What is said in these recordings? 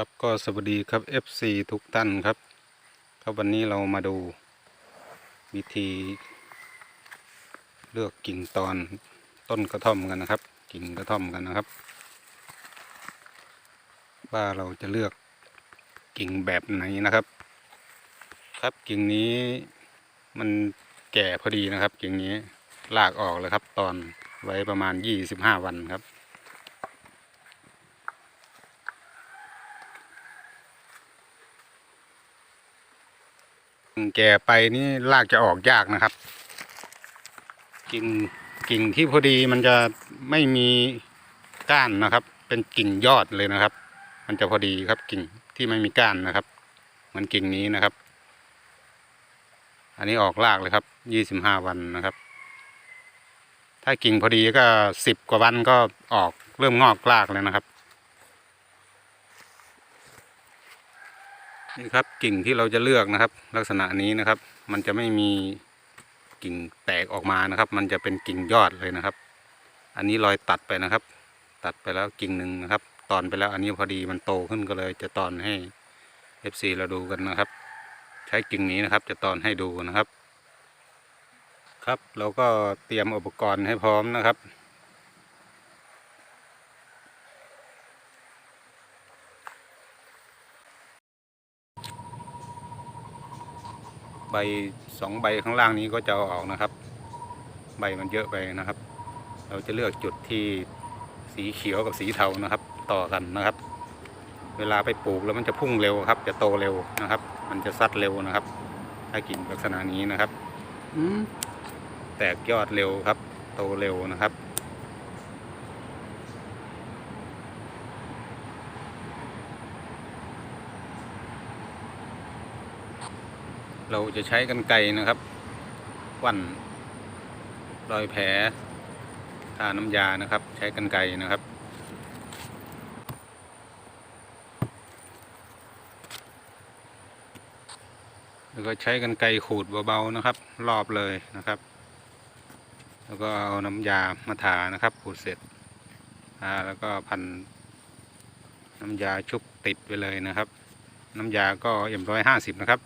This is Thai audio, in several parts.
ครับก็สวัสดีครับ FC ทุกท่านครับ ครับวันนี้เรามาดูวิธีเลือกกิ่งตอนต้นกระท่อมกันนะครับ กิ่งกระท่อมกันนะครับ ว่าเราจะเลือกกิ่งแบบไหนนะครับ ครับกิ่งนี้มันแก่พอดีนะครับ กิ่งนี้ลากออกเลยครับ ตอนไว้ประมาณ 25 วันครับ แก่ไปนี่รากจะออกยากนะครับ กิ่งกิ่งที่พอดีมันจะไม่มีก้านนะครับ เป็นกิ่งยอดเลยนะครับ มันจะพอดีครับกิ่งที่ไม่มีก้านนะครับ เหมือนกิ่งนี้นะครับ อันนี้ออกรากเลยครับยี่สิบห้าวันนะครับ ถ้ากิ่งพอดีก็สิบกว่าวันก็ออกเริ่มงอกรากแล้วนะครับ นี่ครับกิ่งที่เราจะเลือกนะครับ ลักษณะนี้นะครับ มันจะไม่มีกิ่งแตกออกมานะครับ มันจะเป็นกิ่งยอดเลยนะครับ อันนี้รอยตัดไปนะครับ ตัดไปแล้วกิ่งหนึ่งนะครับ ตอนไปแล้วอันนี้พอดีมันโตขึ้นก็เลย จะตอนให้ FC เราดูกันนะครับ ใช้กิ่งนี้นะครับ จะตอนให้ดูนะครับ ครับเราก็เตรียมอุปกรณ์ให้พร้อมนะครับ บสองใบข้างล่างนี้ก็จะเอาออกนะครับ ใบมันเยอะไปนะครับ เราจะเลือกจุดที่สีเขียวกับสีเทานะครับ ต่อกันนะครับ เวลาไปปลูกแล้วมันจะพุ่งเร็วครับ จะโตเร็วนะครับ มันจะซัดเร็วนะครับ ถ้ากิ่งลักษณะนี้นะครับแตกยอดเร็วครับ โตเร็วนะครับ เราจะใช้กันไกนะครับวันรอยแผลทาน้ำยานะครับ ใช้กันไกนะครับ แล้วก็ใช้กันไกขูดเบาๆนะครับ รอบเลยนะครับ แล้วก็เอาน้ำยามาทานะครับขูดเสร็จทาแล้วก็พันน้ำยาชุบติดไปเลยนะครับ น้ำยาก็เอ็มร้อยห้าสิบนะครับ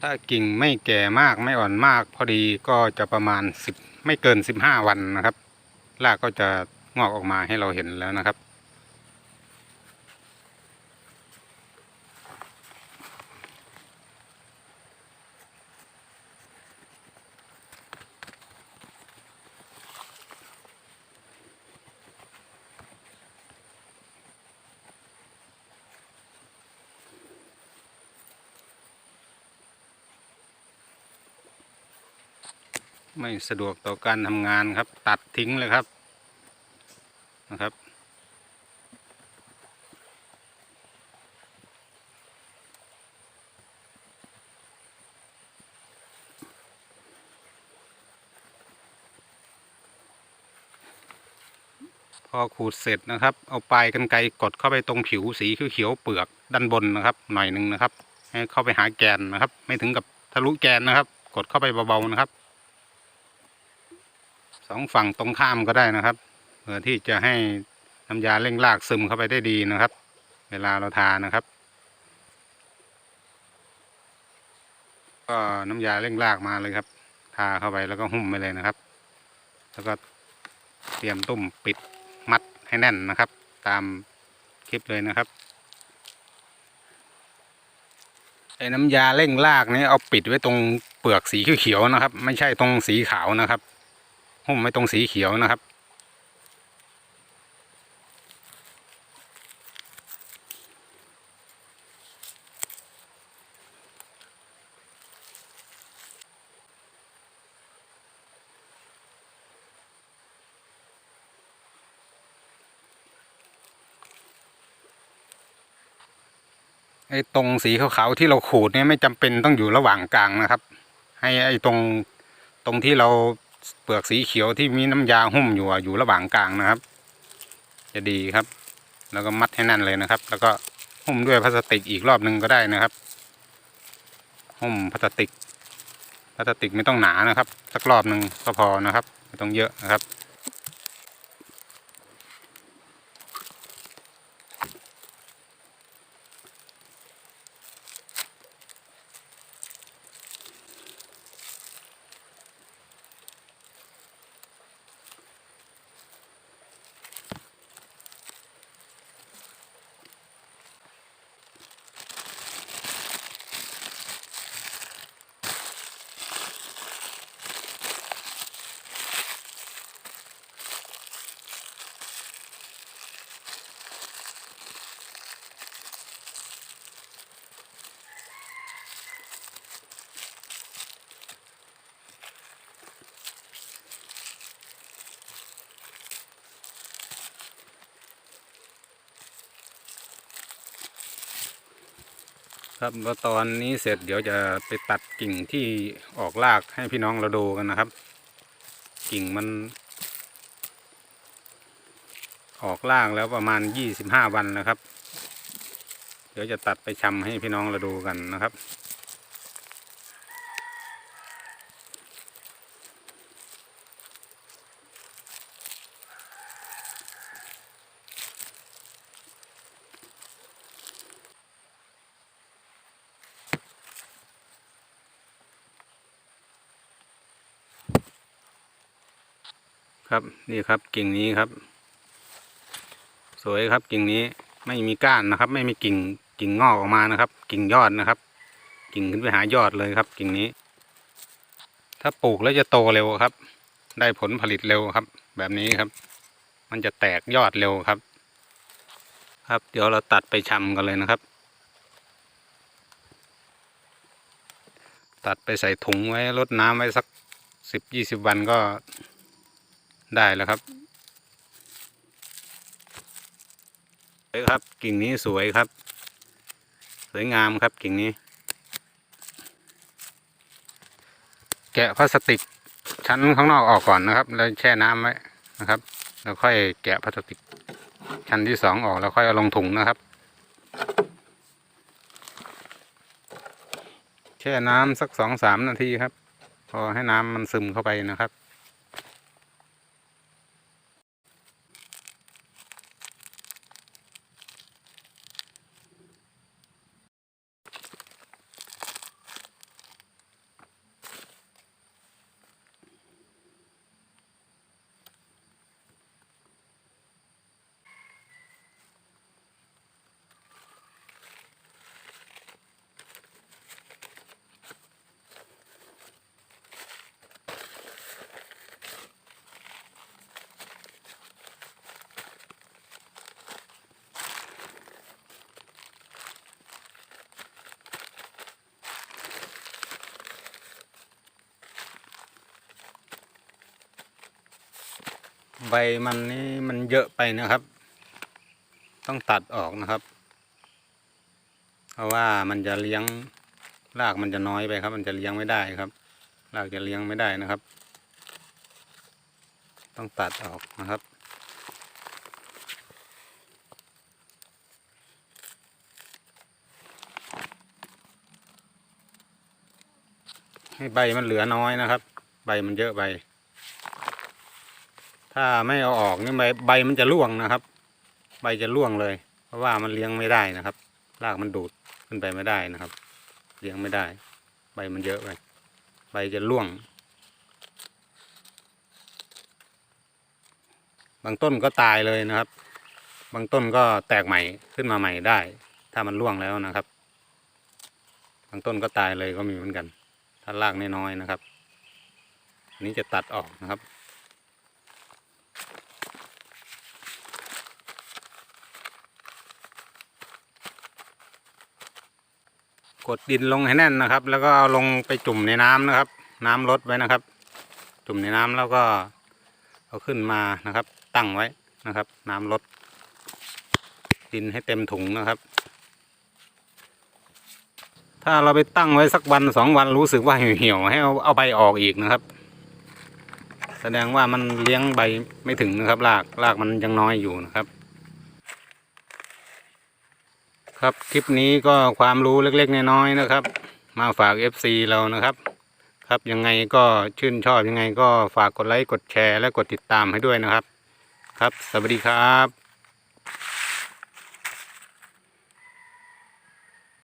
ถ้ากิ่งไม่แก่มากไม่อ่อนมาก พอดีก็จะประมาณสิบไม่เกินสิบห้าวันนะครับรากก็จะงอกออกมาให้เราเห็นแล้วนะครับ ไม่สะดวกต่อการทำงานครับ ตัดทิ้งเลยครับนะครับ พอขูดเสร็จนะครับ เอาปลายกันไกรกดเข้าไปตรงผิวสีเขียวๆเปลือกด้านบนนะครับ หน่อยหนึ่งนะครับ ให้เข้าไปหาแกนนะครับ ไม่ถึงกับทะลุแกนนะครับ กดเข้าไปเบาๆนะครับ สองฝั่งตรงข้ามก็ได้นะครับเพื่อที่จะให้น้ำยาเร่งรากซึมเข้าไปได้ดีนะครับ เวลาเราทานะครับ ก็น้ำยาเร่งรากมาเลยครับ ทาเข้าไปแล้วก็หุ้มไปเลยนะครับ แล้วก็เตรียมตุ้มปิดมัดให้แน่นนะครับ ตามคลิปเลยนะครับไอ้น้ำยาเร่งรากนี้เอาปิดไว้ตรงเปลือกสีเขียวๆนะครับ ไม่ใช่ตรงสีขาวนะครับ หุ้มไม่ตรงสีเขียวนะครับ ไอ้ตรงสีขาวๆที่เราขูดเนี่ยไม่จำเป็นต้องอยู่ระหว่างกลางนะครับ ให้ไอ้ตรงตรงที่เรา เปลือกสีเขียวที่มีน้ำยาหุ้มอยู่อะอยู่ระหว่างกลางนะครับ จะดีครับ แล้วก็มัดให้แน่นเลยนะครับ แล้วก็หุ้มด้วยพลาสติกอีกรอบหนึ่งก็ได้นะครับ หุ้มพลาสติกพลาสติกไม่ต้องหนานะครับ สักรอบหนึ่งก็พอนะครับ ไม่ต้องเยอะนะครับ ครับแล้วตอนนี้เสร็จเดี๋ยวจะไปตัดกิ่งที่ออกรากให้พี่น้องเราดูกันนะครับ กิ่งมัน ออกรากแล้วประมาณยี่สิบห้าวันนะครับ เดี๋ยวจะตัดไปชำให้พี่น้องเราดูกันนะครับ ครับนี่ครับกิ่งนี้ครับ สวยครับกิ่งนี้ไม่มีก้านนะครับ ไม่มีกิ่งกิ่งงอกออกมานะครับ กิ่งยอดนะครับ กิ่งขึ้นไปหายอดเลยครับ กิ่งนี้ ถ้าปลูกแล้วจะโตเร็วครับ ได้ผลผลิตเร็วครับ แบบนี้ครับ มันจะแตกยอดเร็วครับ ครับ เดี๋ยวเราตัดไปชำกันเลยนะครับ ตัดไปใส่ถุงไว้รดน้ำไว้สักสิบยี่สิบวันก็ ได้แล้วครับสวยครับ กิ่งนี้สวยครับ สวยงามครับกิ่งนี้ แกะพลาสติกชั้นข้างนอกออกก่อนนะครับ แล้วแช่น้ำไว้นะครับ แล้วค่อยแกะพลาสติก ชั้นที่สองออกแล้วค่อยเอาลงถุงนะครับ แช่น้ำสักสองสามนาทีครับ พอให้น้ำมันซึมเข้าไปนะครับ ใบมันนี่มันเยอะไปนะครับ ต้องตัดออกนะครับ เพราะว่ามันจะเลี้ยงรากมันจะน้อยไปครับ มันจะเลี้ยงไม่ได้ครับรากจะเลี้ยงไม่ได้นะครับ ต้องตัดออกนะครับให้ใบมันเหลือน้อยนะครับ ใบมันเยอะไป ถ้าไม่เอาออกนี่ใบใบมันจะร่วงนะครับ ใบจะร่วงเลย เพราะว่ามันเลี้ยงไม่ได้นะครับรากมันดูดขึ้นไปไม่ได้นะครับ เลี้ยงไม่ได้ ใบมันเยอะไปใบจะร่วง บางต้นก็ตายเลยนะครับ บางต้นก็แตกใหม่ขึ้นมาใหม่ได้ ถ้ามันร่วงแล้วนะครับ บางต้นก็ตายเลยก็มีเหมือนกัน ถ้ารากน้อยๆนะครับนนี้จะตัดออกนะครับ กดดินลงให้แน่นนะครับ แล้วก็เอาลงไปจุ่มในน้ำนะครับ น้ำลดไว้นะครับ จุ่มในน้ำแล้วก็เอาขึ้นมานะครับ ตั้งไว้นะครับ น้ำลด ดินให้เต็มถุงนะครับ ถ้าเราไปตั้งไว้สักวันสองวันรู้สึกว่าเหี่ยวให้เอาเอาใบออกอีกนะครับ แสดงว่ามันเลี้ยงใบไม่ถึงนะครับรากรากมันยังน้อยอยู่นะครับ ครับคลิปนี้ก็ความรู้เล็กๆน้อยๆนะครับ มาฝาก FC เรานะครับ ครับยังไงก็ชื่นชอบยังไงก็ฝากกดไลค์กดแชร์และกดติดตามให้ด้วยนะครับ ครับ สวัสดีครับ